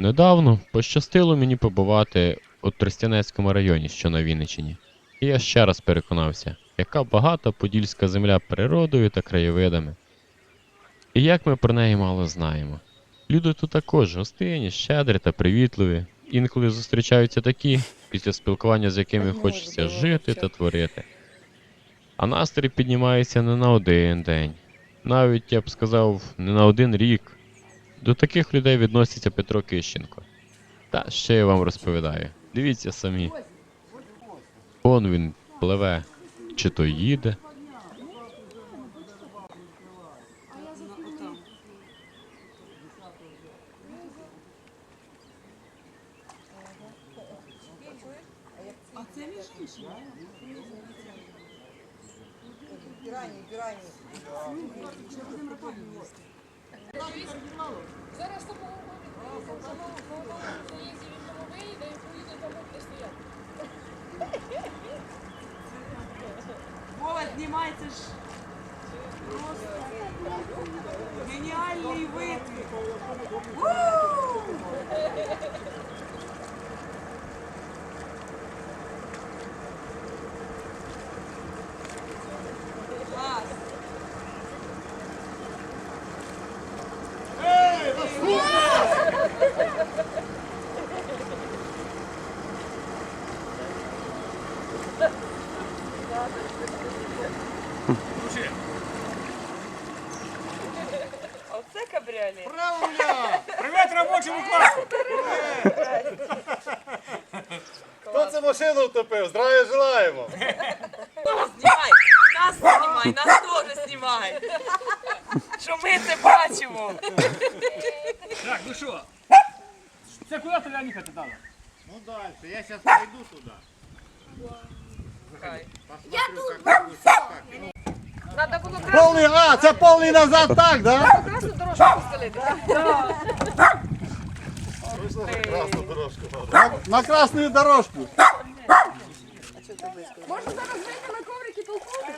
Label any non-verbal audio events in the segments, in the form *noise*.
Недавно пощастило мені побувати у Тростянецькому районі, що на Вінниччині. І я ще раз переконався, яка багата подільська земля природою та краєвидами. І як ми про неї мало знаємо. Люди тут також гостинні, щедрі та привітливі. Інколи зустрічаються такі, після спілкування з якими хочеться жити та творити. А настрій піднімається не на один день, навіть я б сказав, не на один рік. До таких людей відноситься Петро Кищенко. Та ще я вам розповідаю. Дивіться самі. Он він пливе, чи то їде. Зараз тому заїзді він тому вийде ж. Просто геніальний. Оце кабріолет. Привіт робочому класу! Хто цю машину втопив? Здравия желаємо! Знімай! Нас знімай, нас теж знімай. Що ми це бачимо. Так, ну що? Це куди ти їхати дали? Ну дальше, я сейчас пойду туда. Надо було Повний, а, це повний назад так, да? красну дорожку постелити. Красну дорожку. На, на красну дорожку. Можна зараз вийти на коврик і толкнути?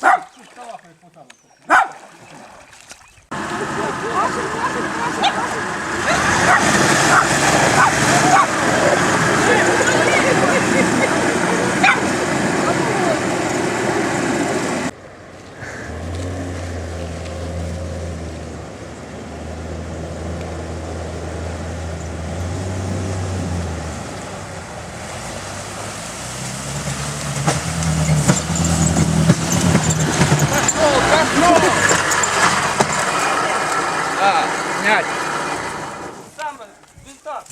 Саме, він так.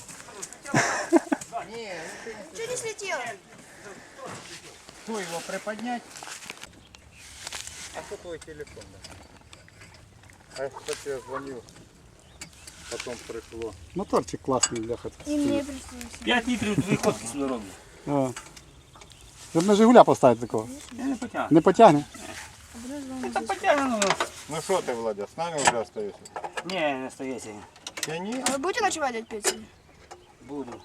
Чого не слетіло? Что его приподнять? А что твой телефон? А я, кстати, я звонил. Потом пришло. Моторчик класний, бляха. І мені приснилося. 5 літрів дві ходки сюди роблю. О. Щоб на Жигуля поставити такого. Я не потягну. Не потягне. Та потягну. Ну что ты, Владя, с нами уже остаешься? Ні, не стається. Я не. А ви будете ночувати дядь Петя? Буду.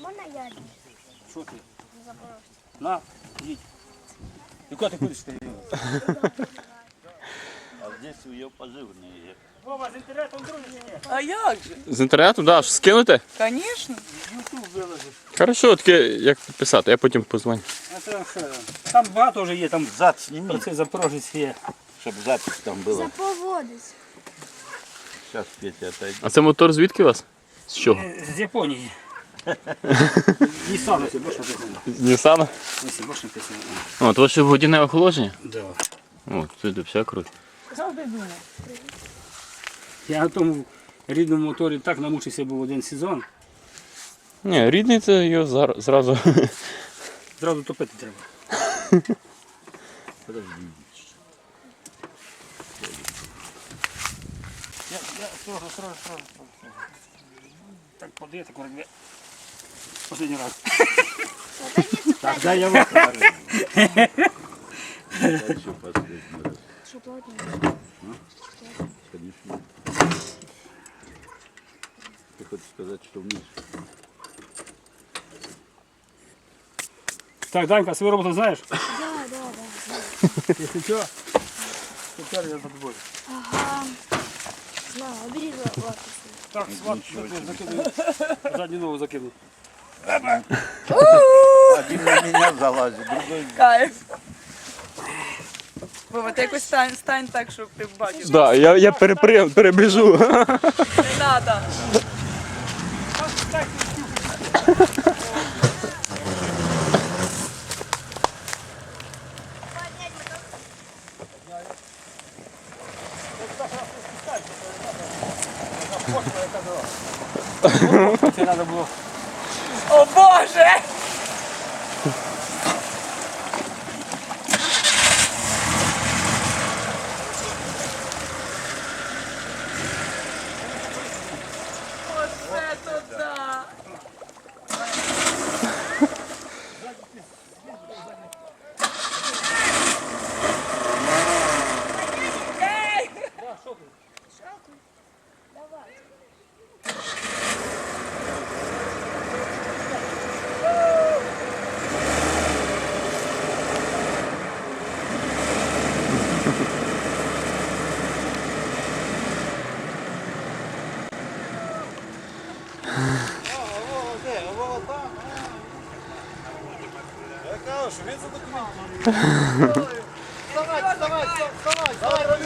Можна я Що ти? На, їдь. І куди ти кудись ти? А здесь ее позывные. Вова, з інтернетом дружиш? А як же? З інтернету, да, ж скинути? Звісно. Ютуб виложиш. Хорошо, таке як підписати, я потім позвоню. А це що? Там багато вже є, там Зад сними, це Запорожець є. чтобы запись там была. Заповодить. Сейчас Петя отойдет. А це мотор звідки у вас? З чого? Е, З Японії. *laughs* Нісан, ось більше написано. З Нісана? Ось більше написано. О, то ще водяне охолодження? Да. О, це все круто. Я на тому рідному моторі так намучився був один сезон. Ні, рідний це його зар- зразу. Зразу топити треба. *laughs* Подожди. Строго, строго, строго, строго. Так так вроде. Последний раз. *laughs* Так, дай я вот. Дальше последний раз. Що плотно? Конечно. Ты хочешь сказать, что вниз? Так, Данька, свою роботу знаєш? Да, да, да. Якщо що, тепер я за тобою. Ага. На, обережи лапу. Так, сват, закидывай. Задний ногу закинул. Один на меня залазит, другой Кайф. Вова, ти якось стань, стань так, щоб ти бачив. Да, я, я перепри- перебіжу. Не надо. Це треба було. О Боже! Оце то да! Ей! Я кажу, що він за документом. Вставай, вставай, вставай, вставай,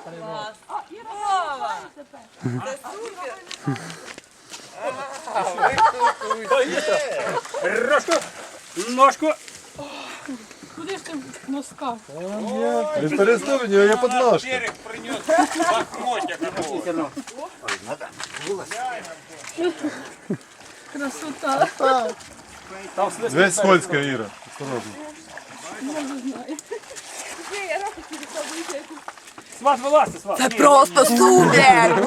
Клас. Вова! Це супер! Рожку, ножку. Він перестав, у нього є подножка. Берег принес лохмотья какого. Там слез Весь скользко, Іра. Сват вилазьте, сват. Це просто супер!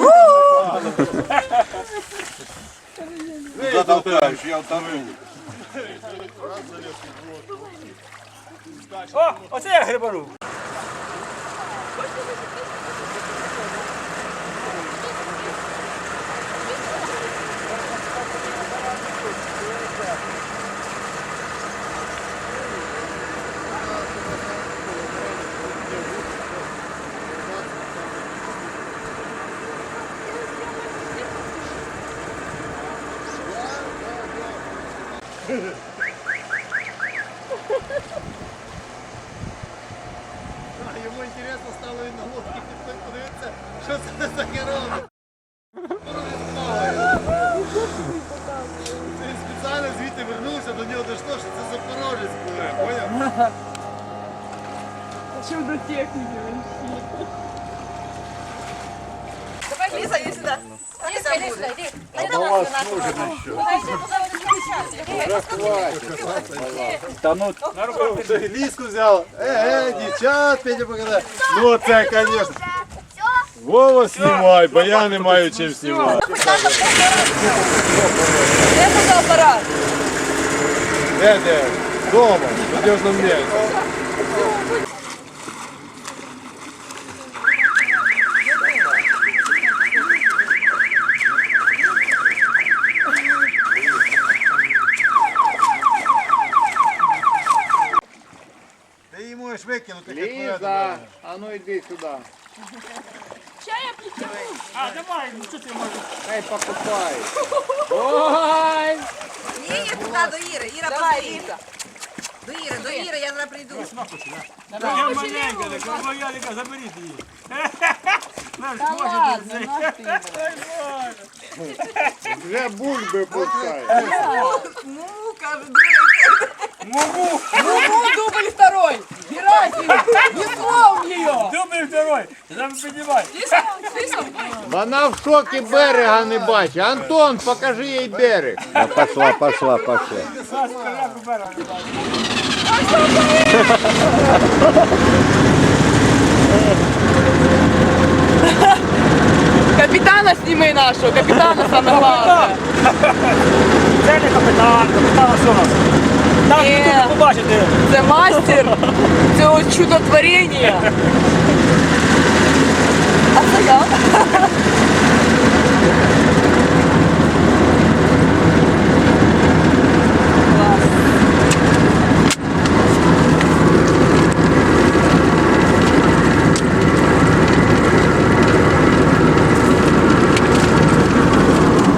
затолкаешь, я утону. О, оце я грибанув. Йому інтересно стало він на лодці подивитися, що це за герой. Він спеціально звідти вернувся, до нього дійшло, що це Запорожець буде, поняв? Чудо техніки Давай, Ліза, іди сюди. Ліза, Ліза, йди. Та ну, ліску взяв. Е, е, дівчат, Петя показав. Ну це, звісно. Вова, знімай, бо я не маю чим знімати. Де фотоапарат? Де, де? Дома, в надіжному місці. Ти її можеш викинути, як Ліза, а ну йди сюди. а давай, ну що ти можеш? Хай покупай. *laughs* Ой! Ні, туди до Іри. Іра, Давай, До Іри, до Іри, я зараз прийду. Я маленька, так моя ліка, заберіть її. *laughs* Наш може ти *laughs* Вже бульби пускай. Ну, другий. Мугу, Ну, дубль второй. Герасим, не слов в нее. дубль давай, давай, піднімай. Вона в шокі берега не бачить. Антон, покажи їй берег. А пошла, пошла, пошла. Капітана сніми нашого, капітана саме головне. Це не капітан, капітан у нас. Там Ні. ви тут побачите. Це мастер цього чудотворення. А це я? Клас.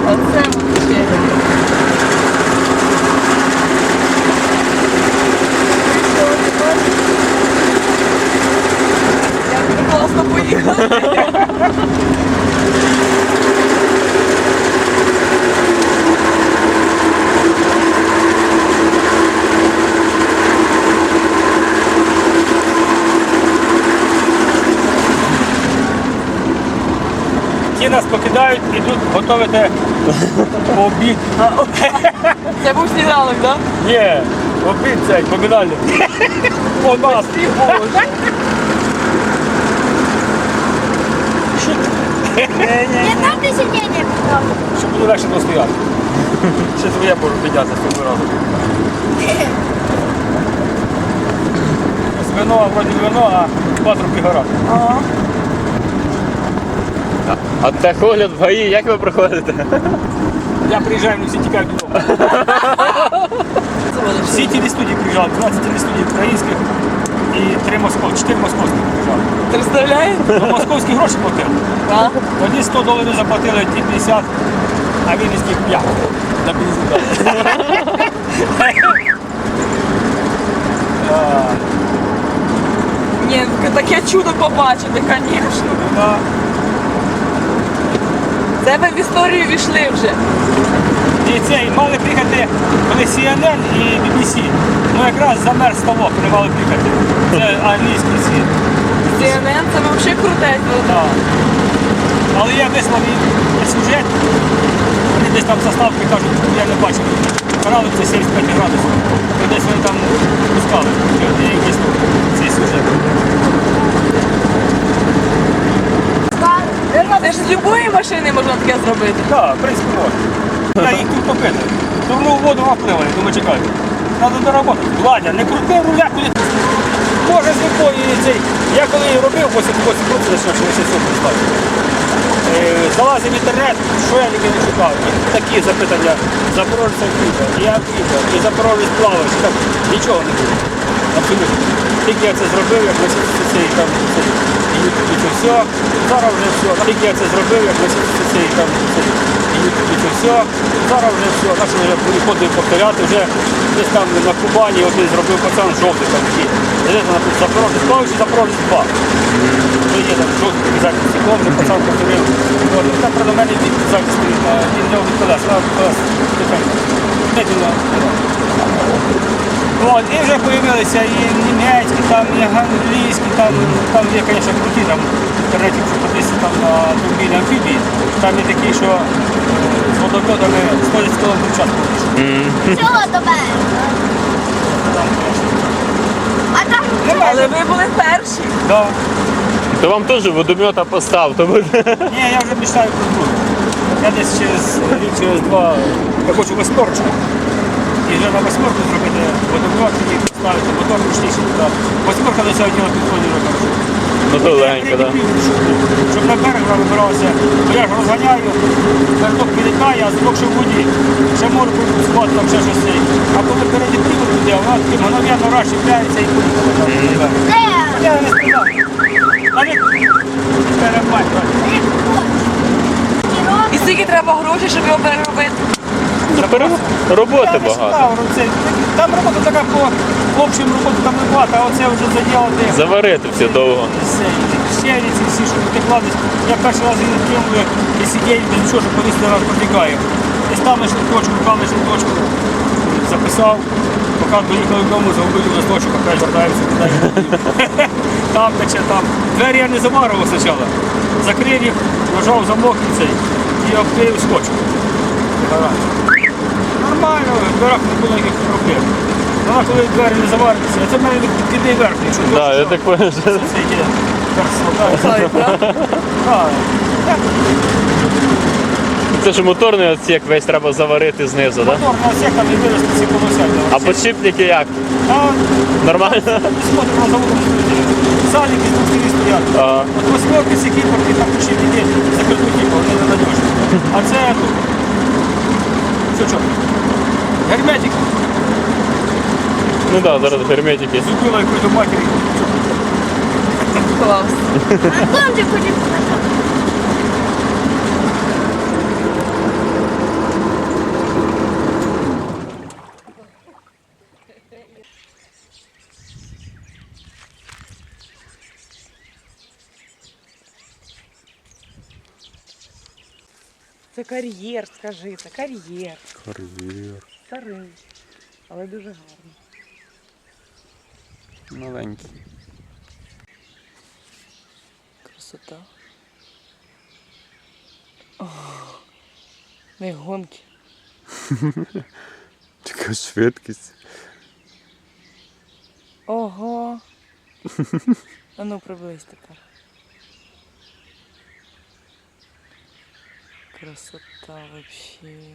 Оце вообще. Як ви класно поїхали. Ті нас покидають, готувати обід. Це був сніданок, так? Ні, обід цей, поминальний. У нас. Я там де сидіння підняв. Щоб було легше було. Ще твоє можу підняти з того разу. Вино, вроді вино, а патрубки гора. А техогляд в ГАІ, як ви проходите? Я приїжджаю, всі тікають додому. Всі телестудії приїжджали, 12 телестудій українських і 3 московських, 4 московських приїжджали. Ти представляєш? Ну, московські гроші платили. Так. Тоді 100 доларів заплатили, ті 50, а він із них 5 на бензин Ні, таке чудо побачити, звісно. Це ви в історію війшли вже. І цей мали приїхати коли CNN і BBC. Ну якраз замерз ставок, не мали приїхати. Це англійський світ. CNN це взагалі крутець. Да. Але я вислав їм сюжет, вони десь там заставки кажуть, я не бачив. Канали це 75 градусів. І десь вони там пускали. Я їх вислав цей сюжет. Це ж з будь-якої машини можна таке зробити. Так, в принципі, можна. Я їх тут топити. Дурну воду напливали, думаю, чекай. Треба до роботи. Владя, не крути руля, коли може з якої цей. Я коли її робив, 88 років зайшов, що 87 став. Е, Залазив інтернет, що я тільки не шукав. Такі запитання. Запорожця Києва, я Києва, і Запорожець плаваєш. Нічого не було. Абсолютно. Тільки я це зробив, як ми цей там цей, і все. Зараз вже все. Тільки я це зробив, як ми цей там цей, і все. Зараз вже все. Так що я приходив повторяти вже десь там на Кубані, один зробив пацан жовтий там такий. Запорожець плаваючий, Запорожець 2. Вже є там жовтий обов'язково стеклом, вже пацан повторив. Там проти мене він стоїть, а він не від колес, а від колес тихенько. От, і вже з'явилися і німецькі, там, і англійські, там, там є, звісно, круті, там в інтернеті, подивитися там на турбіні амфібії, там є такі, що е, з водометами 110 км в час? Там, конечно. А там Але ви були перші. Да. То вам теж водомета постав, то буде. Ні, я вже мечтаю про друге. Я десь через рік, через два, я хочу восьмерочку. І вже на восьмерку зробити водомет і поставити мотор ручніший туди. Восьмерка до цього діла підходить вже там. Ну то легенько, так. Щоб на берег вибирався, бо я ж розганяю, передок відлітає, а збок ще в воді. Ще можу спати там ще щось. цей. А коли переді привод туди, а вона таким мгновенно раз чіпляється і поїхала. там на берег. Я не. Навіть перебать. І скільки треба грошей, щоб його переробити? Роботи Я багато. Там робота така по в общем роботи там не багато, а оце вже заділати. Заварити все довго. Щелі ці всі, що ти кладеш. Я перший раз її кинув і сидів без нічого, що повісти раз пробігає. І ставиш точку, ставиш точку. записав. Поки доїхали додому, загубив листочок, опять вертаємося туди. *laughs* Там тече, там. Двері я не замарував спочатку. Закрив їх, вважав замок і цей. І обклеїв скотчем. Гарантію. Дверях не було ніяких проблем. Вона коли двері не заварюються, це в мене підкидний верхній, що Да, я так понял, що це йде. Так. Так. це ж моторний отсек весь треба заварити знизу, так? Мотор на всіх там не виросте ці полосяти. А подшипники як? Нормально? смотрим на стоїть. Сальники з двох стоять. От восьмерки, ці кіпорки, там подшипники закритуті, вони не надіжні. А це тут. Все що? Герметик. ну так, да, зараз герметики. Зубила якусь до матері. Клас. Антон же хочет Це кар'єр, скажи, це кар'єр. Кар'єр. Старий, але дуже гарний. Маленький. Красота. О, не гонки. *laughs* Така швидкість. Ого. *laughs* А ну приблизь тепер. Красота вообще.